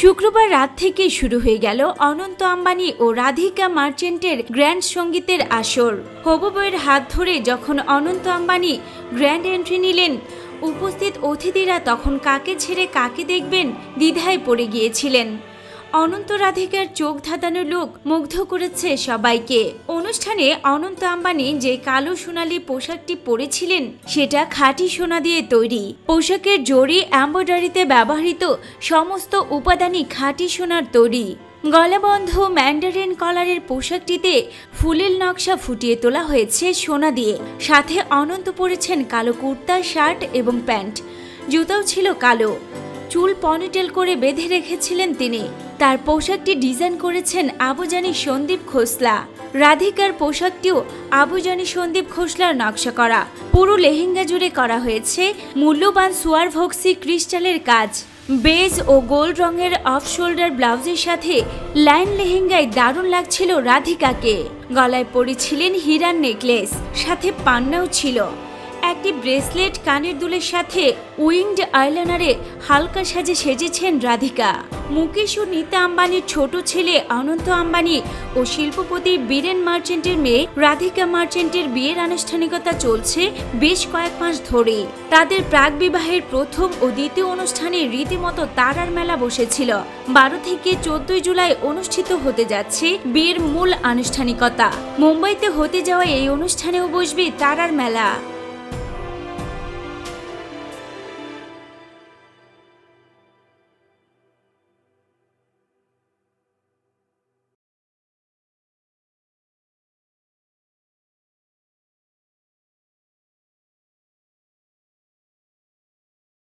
শুক্রবার রাত থেকে শুরু হয়ে গেল অনন্ত আম্বানি ও রাধিকা মার্চেন্টের গ্র্যান্ড সঙ্গীতের আসর। হবু বইয়ের হাত ধরে যখন অনন্ত আম্বানি গ্র্যান্ড এন্ট্রি নিলেন, উপস্থিত অতিথিরা তখন কাকে ছেড়ে কাকে দেখবেন দ্বিধায় পড়ে গিয়েছিলেন। অনন্ত রাধিকার চোখ ধাঁধানো লোক মুগ্ধ করেছে সবাইকে। অনুষ্ঠানে অনন্ত আম্বানি যে কালো সোনালি পোশাকটি পরেছিলেন, সেটা খাঁটি সোনা দিয়ে তৈরি। পোশাকের জড়ি এম্ব্রয়ডারিতে ব্যবহৃত সমস্ত উপাদানই খাঁটি সোনার তৈরি। গলাবন্ধ ম্যান্ডারিন কলারের পোশাকটিতে ফুলের নকশা ফুটিয়ে তোলা হয়েছে সোনা দিয়ে। সাথে অনন্ত পরেছেন কালো কুর্তা, শার্ট এবং প্যান্ট। জুতাও ছিল কালো। চুল পনিটেল করে বেঁধে রেখেছিলেন তিনি। তার পোশাকটি ডিজাইন করেছেন আবুজানি সন্দীপ খোসলা। রাধিকার পোশাকটিও আবুজানি সন্দীপ খোসলার নকশা করা। পুরো লেহেঙ্গা জুড়ে করা হয়েছে মূল্যবান সুয়ার ভক্সি ক্রিস্টালের কাজ। বেজ ও গোল্ড রঙের অফ শোল্ডার ব্লাউজের সাথে লাইন লেহেঙ্গায় দারুণ লাগছিল রাধিকাকে। গলায় পরেছিলেন হীরার নেকলেস, সাথে পান্নাও ছিল। একটি ব্রেসলেট কানের দুলের সাথে উইংড আইলাইনারে হালকা সাজে সেজেছেন রাধিকা। মুকেশ ও নীতা আম্বানির ছোট ছেলে অনন্ত আম্বানি ও শিল্পপতি বীরেন মার্চেন্টের মেয়ে রাধিকা মার্চেন্টের বিয়ের আনুষ্ঠানিকতা চলছে বেশ কয়েক মাস ধরে তাদের প্রাক বিবাহের প্রথম ও দ্বিতীয় অনুষ্ঠানে রীতিমতো তারার মেলা বসেছিল। বারো থেকে চোদ্দই জুলাই অনুষ্ঠিত হতে যাচ্ছে বিয়ের মূল আনুষ্ঠানিকতা। মুম্বাইতে হতে যাওয়া এই অনুষ্ঠানেও বসবে তারার মেলা।